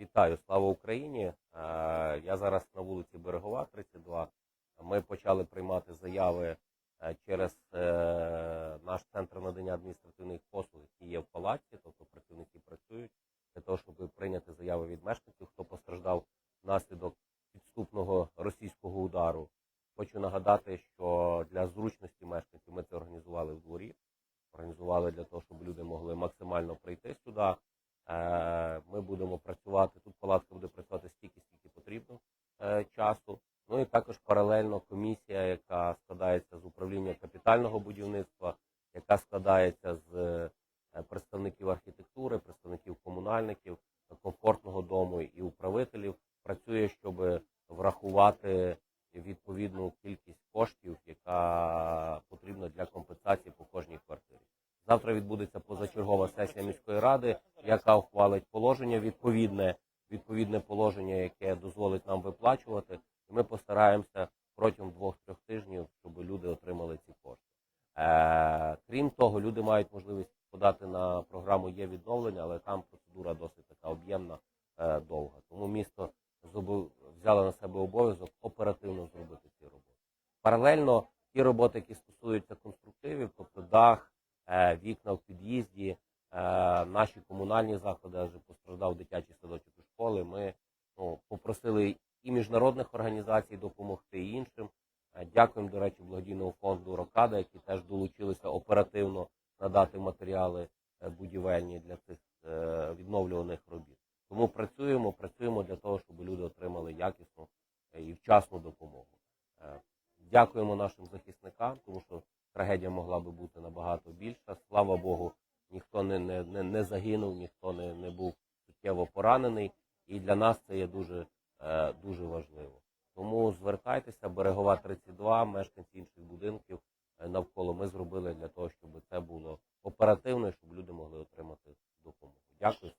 Вітаю, слава Україні! Е, Я зараз на вулиці Берегова, 32. Ми почали приймати заяви е, через е, наш центр надання адміністративних послуг, який є в палаці, тобто працівники працюють для того, щоб прийняти заяви від мешканців, хто постраждав внаслідок підступного російського удару. Хочу нагадати, що для зручності мешканців ми це організували в дворі, організували для того, щоб люди могли максимально прийти сюди. Е, Ми будемо працювати тут. Палатка буде працювати стільки, скільки потрібно е, часу. Ну і також паралельно комісія, яка складається з управління капітального будівництва, яка складається з е, представників архітектури, представників комунальників, комфортного дому і управителів, працює, щоб врахувати відповідну кількість коштів, яка потрібна для компенсації по кожній квартирі. Завтра відбудеться позачергова сесія міської ради, яка ухвалить положення відповідне, відповідне положення, яке дозволить нам виплачувати. І ми постараємося протягом двох-трьох тижнів, щоб люди отримали ці кошти. Е, крім того, люди мають можливість подати на програму є відновлення, але там процедура досить така об'ємна, е, довга. Тому місто взяло на себе обов'язок оперативно зробити ці роботи. Паралельно ті роботи, які стосуються конструктивів, тобто дах, е, вікна в під'їзді, наші комунальні заходи, адже постраждав дитячий садочок і школи. Ми ну, попросили і міжнародних організацій допомогти і іншим. Е, Дякуємо, до речі, благодійному фонду Рокада, які теж долучилися оперативно надати матеріали е, будівельні для цих е, відновлюваних робіт. Тому працюємо, працюємо для того, щоб люди отримали якісну е, і вчасну допомогу. Е, Дякуємо нашим захисникам, тому що трагедія могла би бути набагато більша. Слава Богу, ніхто не, не, не, не загинув, ніхто не, не був суттєво поранений. І для нас це є дуже, е, дуже важливо. Тому звертайтеся, берегова 32, мешканці інших будинків е, навколо. Ми зробили для того, щоб це було оперативно, щоб люди могли отримати допомогу. Дякую.